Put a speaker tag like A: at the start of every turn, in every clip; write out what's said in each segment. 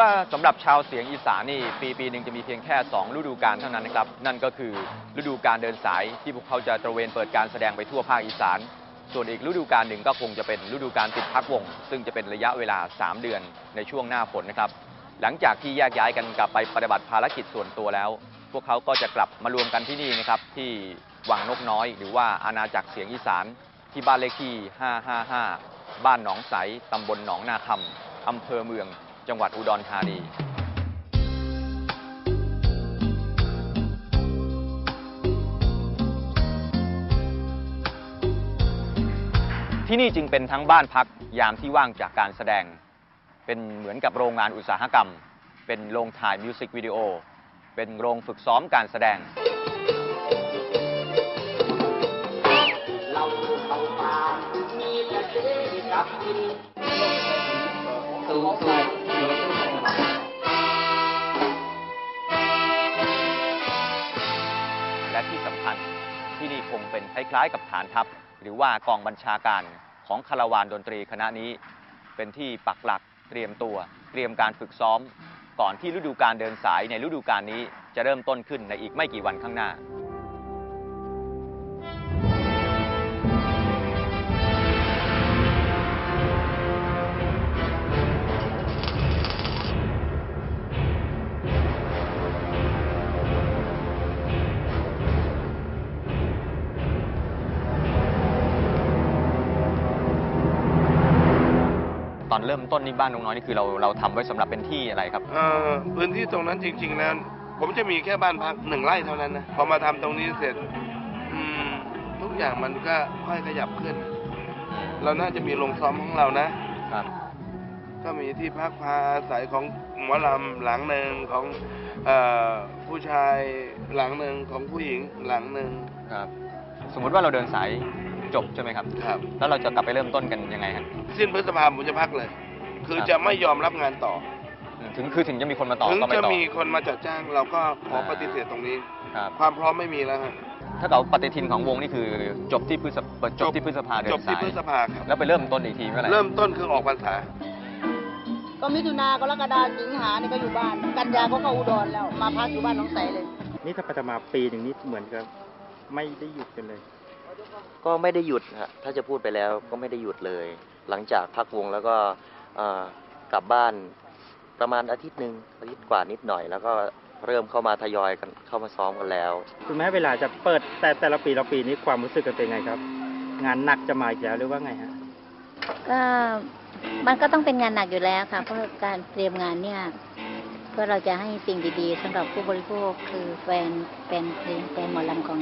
A: ว่าสำหรับชาวเสียงอีสานนี่ปีปีหนึ่งจะมีเพียงแค่ 2 ฤดูกาลเท่านั้นนะครับ นั่นก็คือฤดูการเดินสายที่พวกเขาจะตระเวนเปิดการแสดงไปทั่วภาคอีสาน ส่วนอีกฤดูกาลหนึ่งก็คงจะเป็นฤดูการปิดพักวง ซึ่งจะเป็นระยะเวลา 3 เดือนในช่วงหน้าฝนนะครับ หลังจากที่แยกย้ายกันกลับไปปฏิบัติภารกิจส่วนตัวแล้ว พวกเขาก็จะกลับมารวมกันที่นี่นะครับที่วังนกน้อย หรือว่าอาณาจักรเสียงอีสานที่บ้านเลขที่ 555 บ้านหนองใสตำบลหนองนาคำอำเภอเมือง จังหวัดอุดรธานีที่นี่จึงเป็นทั้งบ้านพักยามที่ว่างจากการแสดง เป็นเหมือนกับโรงงานอุตสาหกรรม เป็นโรงถ่ายมิวสิกวิดีโอ เป็นโรงฝึกซ้อมการแสดงและ งเป็นคล้ายๆกับฐานทัพ หรือว่ากองบัญชาการของคาราวานดนตรีคณะนี้เป็นที่ปักหลักเตรียมตัว เตรียมการฝึกซ้อม ก่อนที่ฤดูการเดินสายในฤดูการนี้จะเริ่มต้นขึ้นในอีกไม่กี่วันข้างหน้า อนเริ่มต้นนี่บ้านน้องน้อยนี่คือเราเราทำไว้สำหรับเป็นที่อะไรครับ
B: เอ่อพื้นที่ตรงนั้นจริงๆแล้วผมจะมีแค่บ้านพักหนึ่งไร่เท่านั้นนะ พอมาทำตรงนี้เสร็จอืมทุกอย่างมันก็ค่อยขยับขึ้น เราน่าจะมีโรงซ้อมของเรานะ
A: ครับ
B: ก็มีที่พักพาอาศัยของหมอลำหลังหนึ่งของเออผู้ชายหลังหนึ่งของผู้หญิงหลังหนึ่ง
A: ครับ สมมุติว่าเราเดินสาย จบใช่ไหมครับ
B: ครับ
A: แล้วเราจะกลับไปเริ่มต้นกันยังไงฮะ
B: สิ้นพฤษภาผมจะพักเลย คือ
A: ครับ
B: จะไม่ยอมรับงานต่อ
A: อืมถึงคือถึงจะมีคนมาต่อ
B: ถึง
A: ก็ไม่
B: จะ
A: ต่อ
B: มีคนมาจัดจ้างเราก็ขอ
A: อ่า
B: ปฏิเสธตรงนี้
A: ครับ
B: ความพร้อมไม่มีแล้วฮะ
A: ถ้าเกิดปฏิทินของวงนี่คือจบที่พฤษภาจบที่พฤษภาเดิ
B: จ
A: น
B: บ
A: สา
B: ที่
A: ย
B: พฤษภาครับ
A: แล้วไปเริ่มต้นอีกทีเมื่อไหร่
B: เริ่มต้นคือออกพรรษา
C: ก็มิถุนากรกฎาสิงหาเนี่ยก็อยู่บ้าน กันยาก็เข้าอุดรแล้ว มาพักอยู่บ้านน้องใสเลย
D: นี่ถ้าไปจะมาปีหนึ่งนี่เหมือนกับไม่ได้หยุดกันเลย
E: ก็ไม่ได้หยุดฮะถ้าจะพูดไปแล้วก็ไม่ได้หยุดเลย หลังจากพักวงแล้วก็เอ่อกลับบ้านประมาณอาทิตย์หนึ่งอาทิตย์กว่านิดหน่อย แล้วก็เริ่มเข้ามาทยอยกันเข้ามาซ้อมกันแล้ว
D: คุณแม่เวลาจะเปิดแต่แต่ละปีละปีนี้ความรู้สึกกันเป็นไงครับ งานหนักจะมาอีกแล้วหรือว่าไงฮะ
F: ก็มันก็ต้องเป็นงานหนักอยู่แล้วค่ะเพราะการเตรียมงานเนี่ย เพื่อเราจะให้สิ่งดีๆสำหรับผู้บริโภคคือแฟนแฟนเพลงแฟนหมอลำของ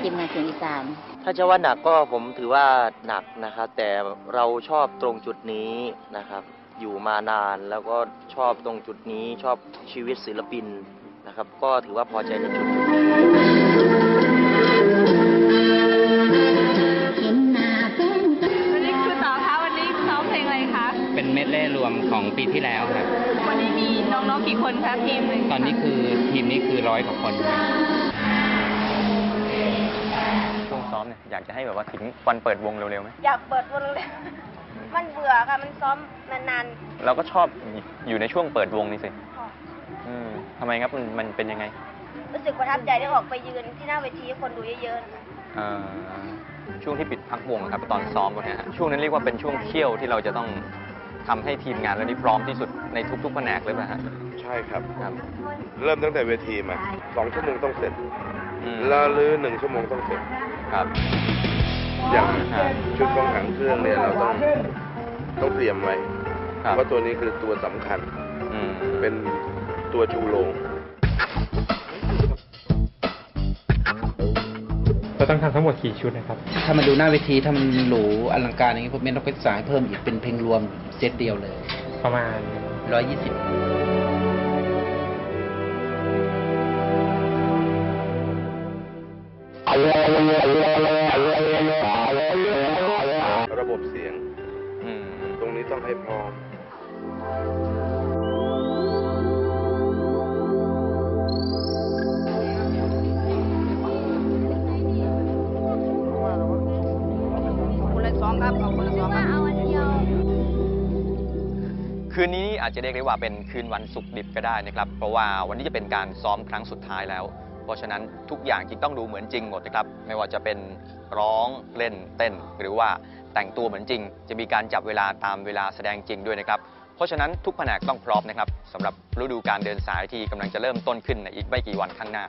F: ทีมงานเสียงอีสาน
E: ถ้าจะว่าหนักก็ผมถือว่าหนักนะครับ แต่เราชอบตรงจุดนี้นะครับ อยู่มานานแล้วก็ชอบตรงจุดนี้ชอบชีวิตศิลปินนะครับ ก็ถือว่าพอใจในจุดนี้
G: ม็
H: ดเล่รวมของปีที่แล้วครับ
G: วันนี้มีน้องๆกี่คนคะทีมหนึ่ง
H: ตอนนี้คือทีมนี้คือร้อยกว่าคนครับ
A: ช่วงซ้อมเนี่ยอยากจะให้แบบว่าถึงวันเปิดวงเร็วๆไหม
I: อยากเปิดวงเลย มันเบื่อค่ะ มันซ้อมนาน
A: เราก็ชอบอยู่ในช่วงเปิดวงนี่สิ
I: ๆค่ะ
A: อืมทำไมครับมันมันเป็นยังไง
I: รู้สึกประทับใจได้ออกไปยืนที่หน้าเวทีให้คนดูเยอะๆนะคะ
A: เอ่อช่วงที่ปิดพักวงอะครับตอนซ้อมพวกเนี้ยฮะช่วงนั้นเรียกว่าเป็นช่วงเคี่ยวที่เราจะต้อง ทำให้ทีมงานเรานี่พร้อมที่สุดในทุกๆแผนกเลยป่ะฮะ
B: ใช่ครับ
A: ครับ
B: เริ่มตั้งแต่เวทีมาสองชั่วโมงต้องเสร็จ
A: อืม
B: แล้วหรือหนึ่งชั่วโมงต้องเสร็จ
A: ครับ
B: อย่าง
A: ครับ
B: ชุดของหางเครื่องเนี่ยเราต้องต้องเตรียมไว้
A: ครับ
B: เพราะตัวนี้คือตัวสำคัญ
A: อืม
B: เป็นตัวชูโรง
D: ต้องทำทั้งหมดกี่ชุดนะครับ
J: ถ้ามันดูหน้าเวทีถ้ามันหรูอลังการอย่างนี้ผมไม่ต้องไปสายเพิ่มอีกเป็นเพลงรวมเซตเดียวเลย
D: ประมาณ
J: ร้อยยี่สิบ
B: ระบบเสียง
A: อืม
B: ตรงนี้ต้องให้พร้อม
C: คนละสองครับเอาคนละสองครับ
A: คือคืนนี้อาจจะเรียกได้ว่าเป็นคืนวันศุกร์ดิบก็ได้นะครับ เพราะว่าวันนี้จะเป็นการซ้อมครั้งสุดท้ายแล้ว เพราะฉะนั้นทุกอย่างจึงต้องดูเหมือนจริงหมดนะครับ ไม่ว่าจะเป็นร้องเล่นเต้น หรือว่าแต่งตัวเหมือนจริง จะมีการจับเวลาตามเวลาแสดงจริงด้วยนะครับ เพราะฉะนั้นทุกแผนกต้องพร้อมนะครับสำหรับฤดูการเดินสายที่กำลังจะเริ่มต้นขึ้นในอีกไม่กี่วันข้างหน้า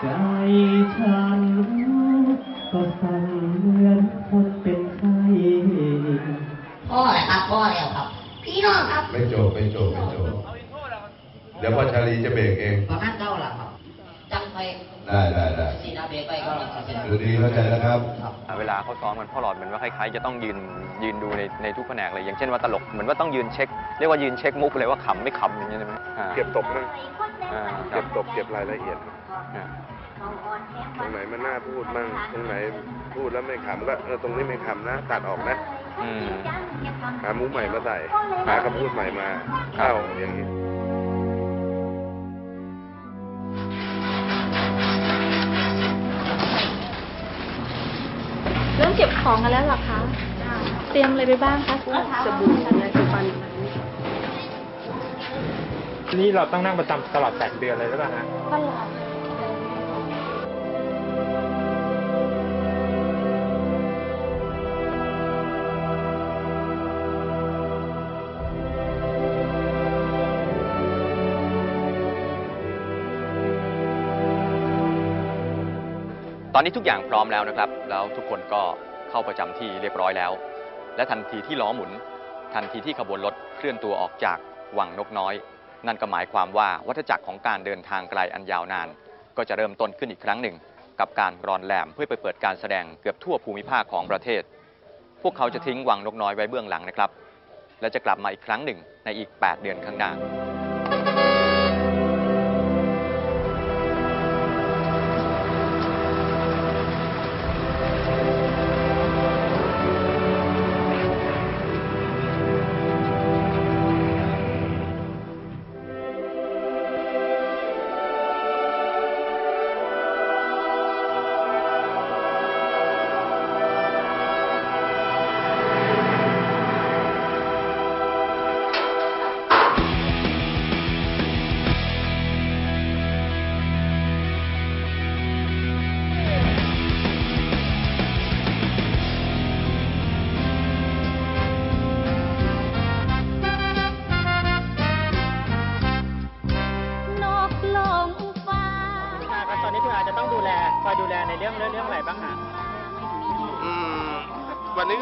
F: ใจ
K: ฉันก็สั่นเหมือนคนเป็นไข้
L: พ่อแหละครับพ่อแล้วครับ พี่น้องครับ
B: ไม่จบไม่จบไม่จบเดี๋ยวพ่อชาลีจะเบรกเอง
L: ประมาณเก้าหลักครับจังไป
B: ได้ได้ได้
L: สีนาเบรกไปก็หลักเสร็จ
B: ดูดีเข้าใจนะครับ
A: อ่า เวลาเขาซ้อมกันพ่อหลอดเหมือนว่าคล้ายๆจะต้องยืนยืนดูในในทุกแผนกเลยอย่างเช่นว่าตลกเหมือนว่าต้องยืนเช็คเรียกว่ายืนเช็คมุกเลยว่าขำไม่ขำอย่างนี้ใช่ไหมอ่า
B: เก็บตกนะ
A: อ่าค
B: เก็
A: รับบ
B: ตกเก็บรายละเอียด
A: อ่า
B: ตรงไหนมันน่าพูดมั่งตรงไหนพูดแล้วไม่ขำก็เออตรงนี้ไม่ขำนะ ตัดออกนะ
A: อืม
B: หามุกใหม่มาใส่หาคำพูดใหม่มาเข้าอย่างนี้
G: ของกันแล้วเหรอคะ เตรียมอะไรไปบ้างคะสบู่ยาสีฟัน
D: นี่เราต้องนั่งประจำตลอด8เดือนเลยหรือเปล่าฮะ
G: ตลอด
A: ตอนนี้ทุกอย่างพร้อมแล้วนะครับ แล้วทุกคนก็ เข้าประจำที่เรียบร้อยแล้ว และทันทีที่ล้อหมุน ทันทีที่ขบวนรถเคลื่อนตัวออกจากวังนกน้อย นั่นก็หมายความว่าวัฏจักรของการเดินทางไกลอันยาวนาน ก็จะเริ่มต้นขึ้นอีกครั้งหนึ่ง กับการรอนแรมเพื่อไปเปิดการแสดงเกือบทั่วภูมิภาคของประเทศ พวกเขาจะทิ้งวังนกน้อยไว้เบื้องหลังนะครับ และจะกลับมาอีกครั้งหนึ่งในอีก 8 เดือนข้างหน้า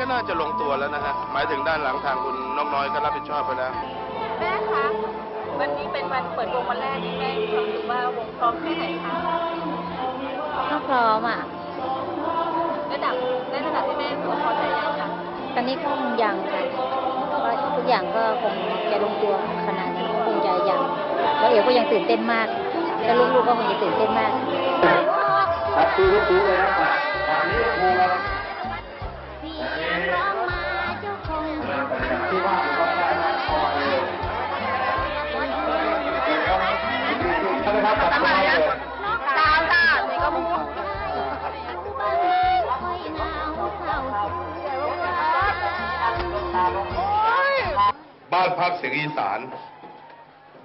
F: ก็
D: น่าจะลง
B: ตัวแล้วนะฮะ หมายถึงด้านหลังทางคุณน้องน้อยก็รับผิดชอบไปแล้ว
G: แม่คะ วันนี้เป็นวันเปิดวงวันแรกที่แม่มีความรู้สึกว่าวงพร้อมแค่ไหนคะ
F: ก็พร้อมอะ
G: ระดับในระดับที่แม่รู้สึกพอใจยังคะ
F: ตอนนี้ก็คงยังค่ะเพราะทุกอย่างก็คงจะลงตัวขนาดนั้นคงจะยังแล้วเอ๋ก็ยังตื่นเต้นมาก แล้วลูกๆก็คงจะตื่นเต้นมาก
K: ครับดูดูเลยครับตอนนี้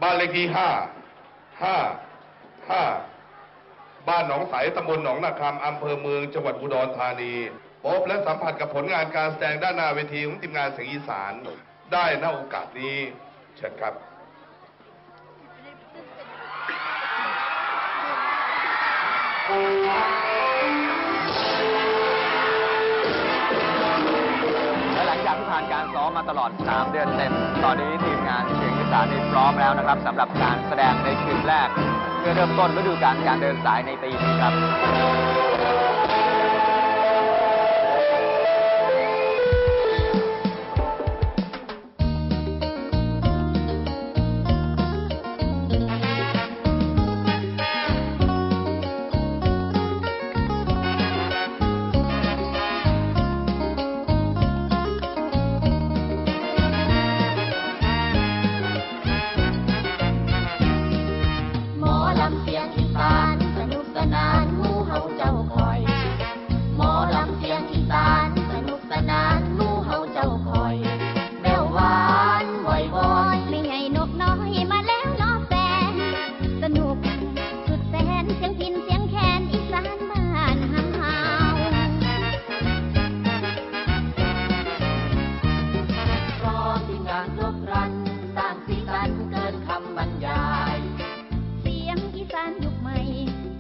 K: บ้า
F: นเล
B: ขที่ห้าห้าห้าบ้านหนองใสตำบลหนองนาคำอำเภอเมืองจังหวัดอุดรธานีพบและสัมผัสกับผลงานการแสดงด้านหน้าเวทีของทีมงานเสียงอีสานได้ณโอกาสนี้เชิญครับ
A: แล มาตลอด 3 เดือนเต็ม ตอนนี้ทีมงานเชียงอีสานได้พร้อมแล้วนะครับสำหรับการแสดงในคืนแรก เพื่อเริ่มต้นฤดูกาลการเดินสายในปีนี้ครับ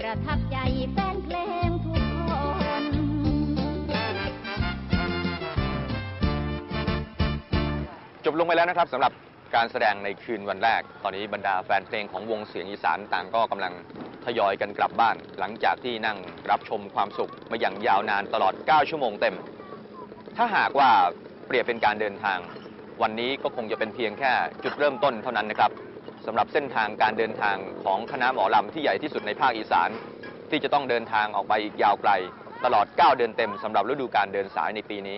F: ประทับใจแฟนเพลงทุกคน
A: จบลงไปแล้วนะครับสำหรับการแสดงในคืนวันแรก ตอนนี้บรรดาแฟนเพลงของวงเสียงอีสานต่างก็กำลังทยอยกันกลับบ้าน หลังจากที่นั่งรับชมความสุขมาอย่างยาวนานตลอด 9 ชั่วโมงเต็ม ถ้าหากว่าเปรียบเป็นการเดินทาง วันนี้ก็คงจะเป็นเพียงแค่จุดเริ่มต้นเท่านั้นนะครับ สำหรับเส้นทางการเดินทางของคณะหมอลำที่ใหญ่ที่สุดในภาคอีสาน ที่จะต้องเดินทางออกไปอีกยาวไกล ตลอด 9 เดือนเต็มสำหรับฤดูการเดินสายในปีนี้